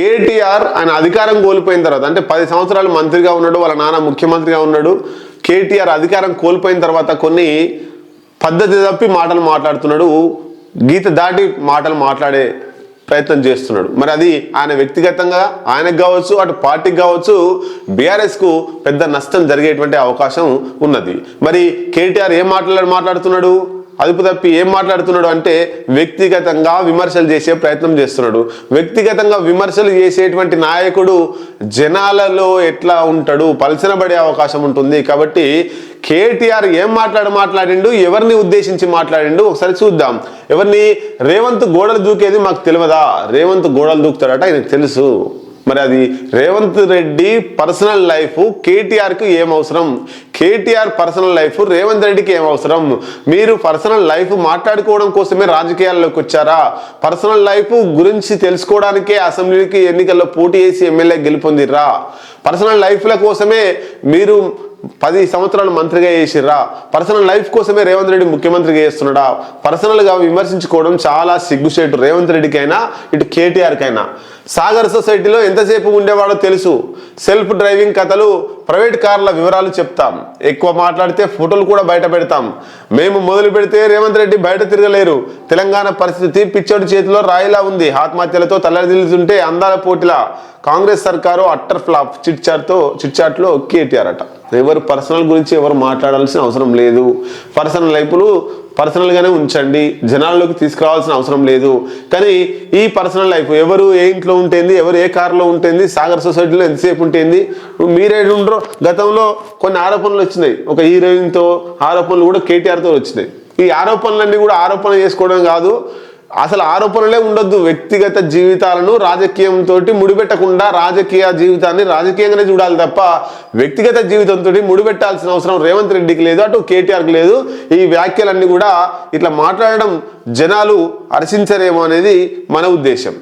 కేటీఆర్ ఆయన అధికారం కోల్పోయిన తర్వాత అంటే పది సంవత్సరాలు మంత్రిగా ఉన్నాడు వాళ్ళ నాన్న ముఖ్యమంత్రిగా ఉన్నాడు. కేటీఆర్ అధికారం కోల్పోయిన తర్వాత కొన్ని పద్ధతి తప్పి మాటలు మాట్లాడుతున్నాడు. గీత దాటి మాటలు మాట్లాడే ప్రయత్నం చేస్తున్నాడు. మరి అది ఆయన వ్యక్తిగతంగా ఆయనకు కావచ్చు అటు పార్టీకి కావచ్చు బీఆర్ఎస్కు పెద్ద నష్టం జరిగేటువంటి అవకాశం ఉన్నది. మరి కేటీఆర్ ఏం మాట్లాడు మాట్లాడుతున్నాడు? అదుపు తప్పి ఏం మాట్లాడుతున్నాడు అంటే వ్యక్తిగతంగా విమర్శలు చేసే ప్రయత్నం చేస్తున్నాడు. వ్యక్తిగతంగా విమర్శలు చేసేటువంటి నాయకుడు జనాలలో ఎట్లా ఉంటాడు? పలచనబడే అవకాశం ఉంటుంది. కాబట్టి కేటీఆర్ ఏం మాట్లాడు మాట్లాడిండు? ఎవరిని ఉద్దేశించి మాట్లాడిండు? ఒకసారి చూద్దాం. ఎవరిని? రేవంత్ గోడలు దూకేది మాకు తెలియదా? రేవంత్ గోడలు దూకుతాడట ఆయనకు తెలుసు. మరి అది రేవంత్ రెడ్డి పర్సనల్ లైఫ్ కేటీఆర్కు ఏం అవసరం? కేటీఆర్ పర్సనల్ లైఫ్ రేవంత్ రెడ్డికి ఏం అవసరం? మీరు పర్సనల్ లైఫ్ మాట్లాడుకోవడం కోసమే రాజకీయాల్లోకి వచ్చారా? పర్సనల్ లైఫ్ గురించి తెలుసుకోవడానికే అసెంబ్లీకి ఎన్నికల్లో పోటీ చేసి ఎమ్మెల్యే గెలుపొందిర్రా? పర్సనల్ లైఫ్ల కోసమే మీరు పది సంవత్సరాలు మంత్రిగా చేసిర్రా. పర్సనల్ లైఫ్ కోసమే రేవంత్ రెడ్డి ముఖ్యమంత్రిగా చేస్తున్నాడా? పర్సనల్గా విమర్శించుకోవడం చాలా సిగ్గుసేటు రేవంత్ రెడ్డికైనా ఇటు కేటీఆర్కైనా. సాగర్ సొసైటీలో ఎంతసేపు ఉండేవాడో తెలుసు. సెల్ఫ్ డ్రైవింగ్ కథలు ప్రైవేట్ కార్ల వివరాలు చెప్తాం. ఎక్కువ మాట్లాడితే ఫోటోలు కూడా బయట పెడతాం. మేము మొదలు పెడితే రేవంత్ రెడ్డి బయట తిరగలేరు. తెలంగాణ పరిస్థితి పిచ్చోడి చేతిలో రాయిలా ఉంది. ఆత్మహత్యలతో తల్లడిల్లుతుంటే అందాల పోటీలా కాంగ్రెస్ సర్కారు అట్టర్ ఫ్లాప్ చిట్చాట్తో చిట్చాట్లో కేటీఆర్ అట. ఎవరు పర్సనల్ గురించి ఎవరు మాట్లాడాల్సిన అవసరం లేదు. పర్సనల్ లైఫ్లు పర్సనల్గానే ఉంచండి. జనాల్లోకి తీసుకురావాల్సిన అవసరం లేదు. కానీ ఈ పర్సనల్ లైఫ్ ఎవరు ఏ ఇంట్లో ఉంటుంది ఎవరు ఏ కారులో ఉంటుంది సాగర్ సొసైటీలో ఎంతసేపు ఉంటుంది మీరే ఉండరో. గతంలో కొన్ని ఆరోపణలు వచ్చినాయి. ఒక హీరోయిన్తో ఆరోపణలు కూడా కేటీఆర్తో వచ్చినాయి. ఈ ఆరోపణలన్నీ కూడా ఆరోపణ చేసుకోవడం కాదు. అసలు ఆరోపణలే ఉండొద్దు. వ్యక్తిగత జీవితాలను రాజకీయంతో ముడిపెట్టకుండా రాజకీయ జీవితాన్ని రాజకీయంగానే చూడాలి తప్ప వ్యక్తిగత జీవితంతో ముడిపెట్టాల్సిన అవసరం రేవంత్ రెడ్డికి లేదు అటు కేటీఆర్కి లేదు. ఈ వ్యాఖ్యలన్నీ కూడా ఇట్లా మాట్లాడడం జనాలు హర్షించరేమో అనేది మన ఉద్దేశం.